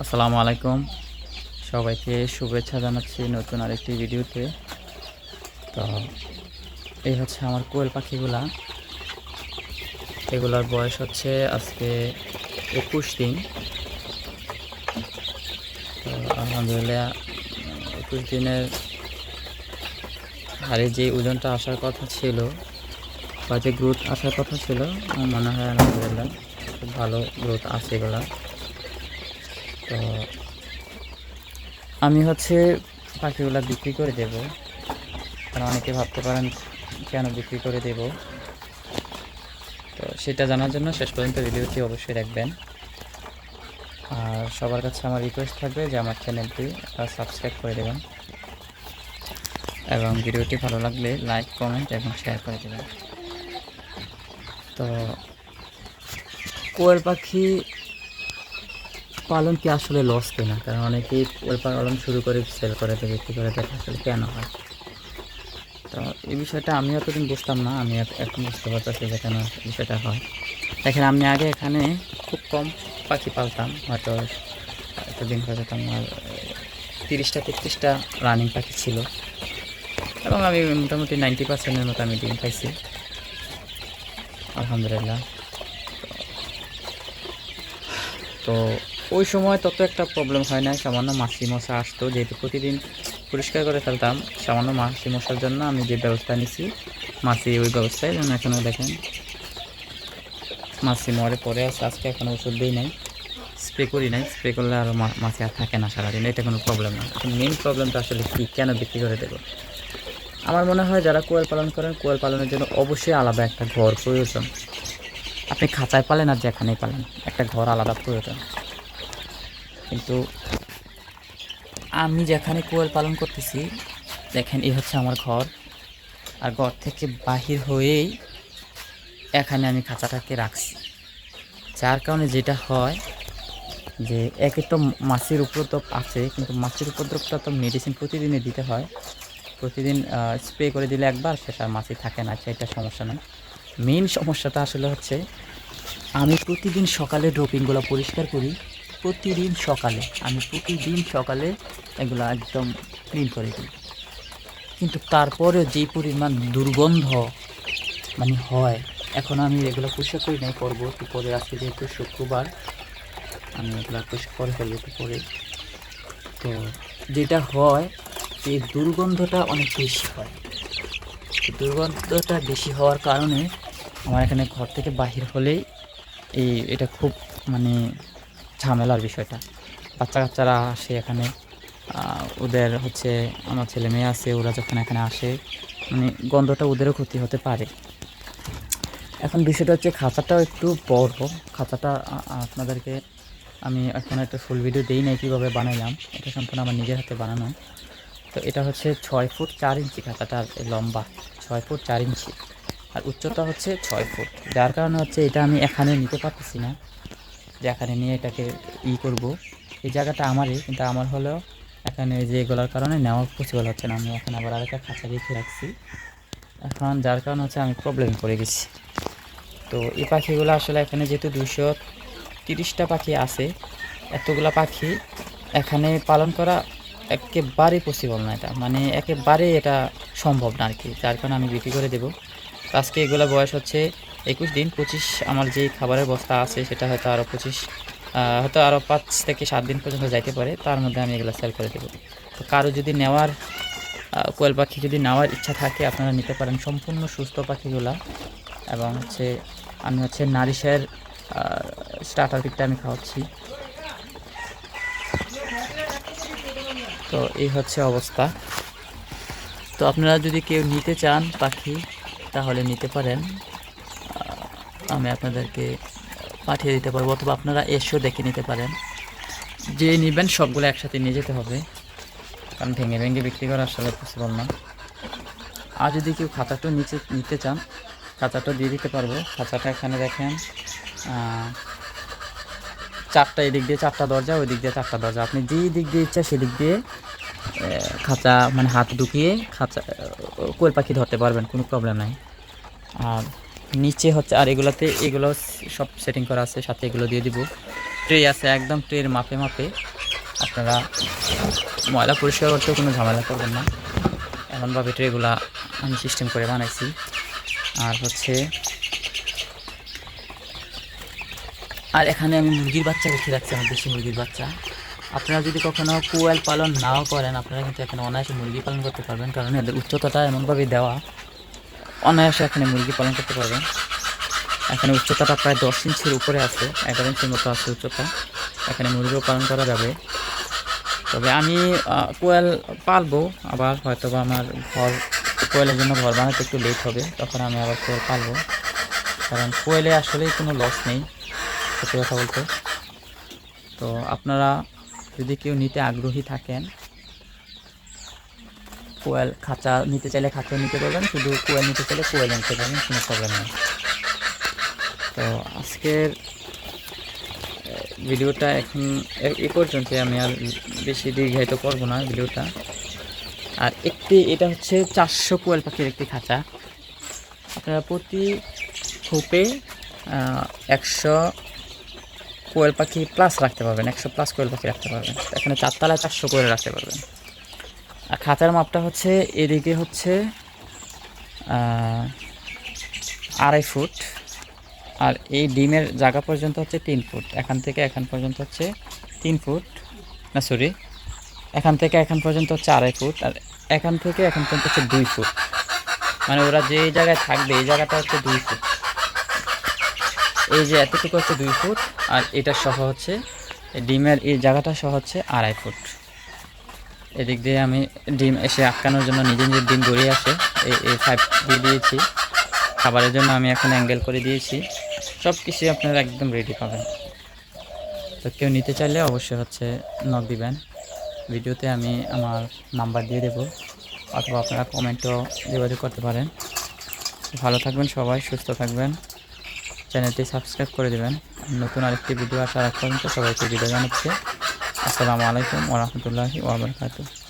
আসসালামু আলাইকুম। সবাইকে শুভেচ্ছা জানাচ্ছি নতুন আরেকটি ভিডিওতে। তো এই হচ্ছে আমার কোয়েল পাখিগুলা। এগুলার বয়স হচ্ছে আজকে একুশ দিন। তো আলহামদুলিল্লাহ, একুশ দিনের হারে যে ওজনটা আসার কথা ছিল, বা যে গ্রোথ আসার কথা ছিল, আমার মনে হয় আলহামদুলিল্লাহ খুব ভালো গ্রোথ আছে এগুলা। তো আমি হচ্ছে পাখিগুলো বিক্রি করে দেব। কারণ অনেকে ভাবতে পারেন কেন বিক্রি করে দেব। তো সেটা জানার জন্য শেষ পর্যন্ত ভিডিওটি অবশ্যই দেখবেন। আর সবার কাছে আমার রিকোয়েস্ট থাকবে যে আমার চ্যানেলটি সাবস্ক্রাইব করে দেবেন। এবং ভিডিওটি ভালো লাগলে লাইক কমেন্ট এবং শেয়ার করে দেবেন। তো কোয়েল পাখি পালন কি আসলে লস কিনা? কারণ অনেকেই ওই পালন শুরু করে সেল করে তো বিক্রি করে, দেখে আসলে কেন হয়? তো এই বিষয়টা আমি এতদিন বুঝতাম না, আমি এখ- এখন বুঝতে পারতেছি যে কেন বিষয়টা হয়। দেখেন, আমি আগে এখানে খুব কম পাখি পালতাম, হয়তো এতদিন হয়তো আমার তিরিশটা, তেত্রিশটা রানিং পাখি ছিল। এবং আমি মোটামুটি নাইনটি পার্সেন্টের মতো আমি ডিম পাইছি। আলহামদুলিল্লাহ। তো ওই সময় তত একটা প্রবলেম হয় না সামান্য মাছি মশা আসতো, যেহেতু প্রতিদিন পরিষ্কার করে ফেলতাম, সামান্য মাছি মশার জন্য আমি যে ব্যবস্থা নিছি মাছি ওই ব্যবস্থায় যেন এখনও দেখেন মাছি মরে পরে আছে, আজকে এখনও ওষুধ দিই নাই স্প্রে করি নাই। স্প্রে করলে আরও মাছি আর থাকে না সারাদিন, এটা কোনো প্রবলেম না। এখন মেন প্রবলেমটা আসলে কী, কেন বিক্রি করে দেবো? আমার মনে হয় যারা কোয়েল পালন করেন, কোয়েল পালনের জন্য অবশ্যই আলাদা একটা ঘর প্রয়োজন। আপনি খাঁচায় পালেন আর যেখানেই পালেন, একটা ঘর আলাদা প্রয়োজন। কিন্তু আমি যেখানে কোয়েল পালন করতেছি, দেখেন এই হচ্ছে আমার ঘর। আর ঘর থেকে বাহির হয়েই এখানে আমি খাঁচাটাকে রাখছি। যার কারণে যেটা হয় যে একে তো মাছের উপদ্রব আছে, কিন্তু মাছের উপদ্রবটা তো মেডিসিন প্রতিদিনই দিতে হয়। প্রতিদিন স্প্রে করে দিলে একবার সেটা মাছি থাকে না সেটা সমস্যা নয় মেন সমস্যাটা আসলে হচ্ছে আমি প্রতিদিন সকালে ড্রপিংগুলো পরিষ্কার করি প্রতিদিন সকালে, আমি প্রতিদিন সকালে এগুলো একদম ক্লিন করে দিই। কিন্তু তারপরে যে পরিমাণ দুর্গন্ধ মানে হয়, এখন আমি এগুলো পরিষ্কার করি নাই, করব একটু পরে। আজকে যেহেতু শুক্রবার, আমি এগুলো পরিষ্কার করে ফেলব একটু পরে। তো যেটা হয়, এই দুর্গন্ধটা অনেক বেশি হয়। দুর্গন্ধটা বেশি হওয়ার কারণে আমার এখানে ঘর থেকে বাহির হলেই এই এটা খুব মানে ঝামেলার বিষয়টা। বাচ্চা কাচ্চারা আসে এখানে ওদের হচ্ছে আমার ছেলে মেয়ে আছে, ওরা যখন এখানে আসে মানে গন্ধটা ওদেরও ক্ষতি হতে পারে। এখন বিষয়টা হচ্ছে খাঁচাটাও একটু বড়। খাঁচাটা আপনাদেরকে আমি এখন একটা ফুল ভিডিও দিই নাই কীভাবে বানাইলাম। এটা সম্পূর্ণ আমার নিজের হাতে বানানো। তো এটা হচ্ছে ছয় ফুট চার ইঞ্চি খাঁচাটার লম্বা। ছয় ফুট চার ইঞ্চি। আর উচ্চতা হচ্ছে ছয় ফুট। যার কারণে হচ্ছে এটা আমি এখানে নিতে পারতেছি না। যে এখানে নিয়ে এটাকে ই করব। এই জায়গাটা আমারই, কিন্তু আমার হলেও এখানে যে এগুলোর কারণে নেওয়া পসিবল হচ্ছে না। আমি এখন আবার আরেকটা খাঁচা রেখে রাখছি। এখন যার কারণে হচ্ছে আমি প্রবলেম পড়ে গেছি। তো এই পাখিগুলো আসলে এখানে যেহেতু দুশো তিরিশটা পাখি আছে, এতগুলো পাখি এখানে পালন করা একেবারে পসিবল না এটা। মানে একেবারে এটা সম্ভব না আর কি। যার কারণে আমি বিক্রি করে দেবো। আজকে এগুলো বয়স হচ্ছে একুশ দিন, পঁচিশ আমার যে খাবারের বস্তা আছে সেটা হয়তো আরও পঁচিশ হয়তো আরও পাঁচ থেকে সাত দিন পর্যন্ত যাইতে পারে, তার মধ্যে আমি এগুলো সেল করে দেবো। তো কারও যদি নেওয়ার কোয়েল পাখি যদি নেওয়ার ইচ্ছা থাকে, আপনারা নিতে পারেন সম্পূর্ণ সুস্থ পাখিগুলা এবং হচ্ছে আমি হচ্ছে নারিশের স্টার্টার কিটটা আমি খাওয়াচ্ছি। তো এই হচ্ছে অবস্থা। তো আপনারা যদি কেউ নিতে চান পাখি, তাহলে নিতে পারেন। আমি আপনাদেরকে পাঠিয়ে দিতে পারব, অথবা আপনারা এসেও দেখে নিতে পারেন। যে নেবেন, সবগুলো একসাথে নিয়ে যেতে হবে। কারণ ভেঙে ভেঙে বিক্রি করা আসলে পসিবল না। আর যদি কেউ খাতাটা নিচে নিতে চান খাতাটা দিয়ে দিতে পারব। খাতাটা এখানে দেখেন চারটা এদিক দিয়ে চারটা দরজা ওই দিক দিয়ে চারটা দরজা। আপনি যেই দিক দিয়ে ইচ্ছা সেদিক দিয়ে খাঁচা মানে হাত ঢুকিয়ে খাঁচা কোয়েল পাখি ধরতে পারবেন, কোনো প্রবলেম নাই। আর নিচে হচ্ছে, আর এগুলোতে, এগুলো সব সেটিং করা আছে, সাথে এগুলো দিয়ে দিব। ট্রে আছে, একদম ট্রের মাপে মাপে। আপনারা ময়লা পরিষ্কার করতেও কোনো ঝামেলা করবেন না। এমনভাবে ট্রেগুলা আমি সিস্টেম করে বানাইছি। আর হচ্ছে, আর এখানে আমি মুরগির বাচ্চা রেখে রাখছি আমার দেশি মুরগির বাচ্চা। আপনারা যদি কখনও কোয়েল পালন নাও করেন, আপনারা কিন্তু এখানে অনায়াসে মুরগি পালন করতে পারবেন, কারণ এদের উচ্চতাটা এমনভাবে দেওয়া অনায়াসে এখানে মুরগি পালন করতে পারবেন এখানে উচ্চতাটা প্রায় দশ ইঞ্চির উপরে আছে, এগারো ইঞ্চির মতো আছে উচ্চতা। এখানে মুরগিও পালন করা যাবে। তবে আমি কোয়েল পালবো, আবার হয়তো বা আমার ঘর, কোয়েলের জন্য ঘর বানাতে একটু লেট হবে, তখন আমি আবার কোয়েল পালবো। কারণ কোয়েলে আসলেই কোনো লস নেই, সত্যি কথা বলতে। তো আপনারা যদি কেউ নিতে আগ্রহী থাকেন কোয়েল খাঁচা নিতে চাইলে খাঁচা নিতে পারবেন, শুধু কোয়েল নিতে চাইলে কোয়েল নিতে পারবেন, কোনো প্রবলেম নেই। তো আজকের ভিডিওটা এখন এ- এ পর্যন্ত আমি আর বেশি দীর্ঘায়িত করব না ভিডিওটা। আর একটি, এটা হচ্ছে চারশো কোয়েল পাখির একটি খাঁচা। আপনারা প্রতি খোপে একশো কোয়েল পাখি প্লাস রাখতে পারবেন, একশো প্লাস কোয়েল পাখি রাখতে পারবেন। এখানে চারতলায় চারশো কোয়েল রাখতে পারবেন। আর খাঁচার মাপটা হচ্ছে এদিকে হচ্ছে আড়াই ফুট। আর এই ডিমের জায়গা পর্যন্ত হচ্ছে তিন ফুট। এখান থেকে এখান পর্যন্ত হচ্ছে তিন ফুট। না সরি এখান থেকে এখান পর্যন্ত হচ্ছে আড়াই ফুট আর এখান থেকে এখান পর্যন্ত হচ্ছে দুই ফুট। মানে ওরা যে জায়গায় থাকবে, এই জায়গাটা হচ্ছে দুই ফুট। এই যে এতটুকু হচ্ছে দুই ফুট আর এটা সহ হচ্ছে, ডিমের এই জায়গাটা সহ হচ্ছে আড়াই ফুট। এদিক দিয়ে আমি ডিম এসে আটকানোর জন্য নিজে নিজে ডিম গড়িয়ে আসে। এই ফাইভ দিয়ে দিয়েছি। খাবারের জন্য আমি এখন অ্যাঙ্গেল করে দিয়েছি। সব কিছুই আপনারা একদম রেডি পাবেন। তো কেউ নিতে চাইলে অবশ্যই হচ্ছে নক দিবেন। ভিডিওতে আমি আমার নাম্বার দিয়ে দেবো। অথবা আপনারা কমেন্টও যোগাযোগ করতে পারেন। ভালো থাকবেন সবাই, সুস্থ থাকবেন। চ্যানেলটি সাবস্ক্রাইব করে দেবেন। নতুন আরেকটি ভিডিও আসার আগ পর্যন্ত সবাইকে বিদায় জানাচ্ছি। আসসালামু আলাইকুম ওরহমতুল্লাহি ওবরাকাতুহ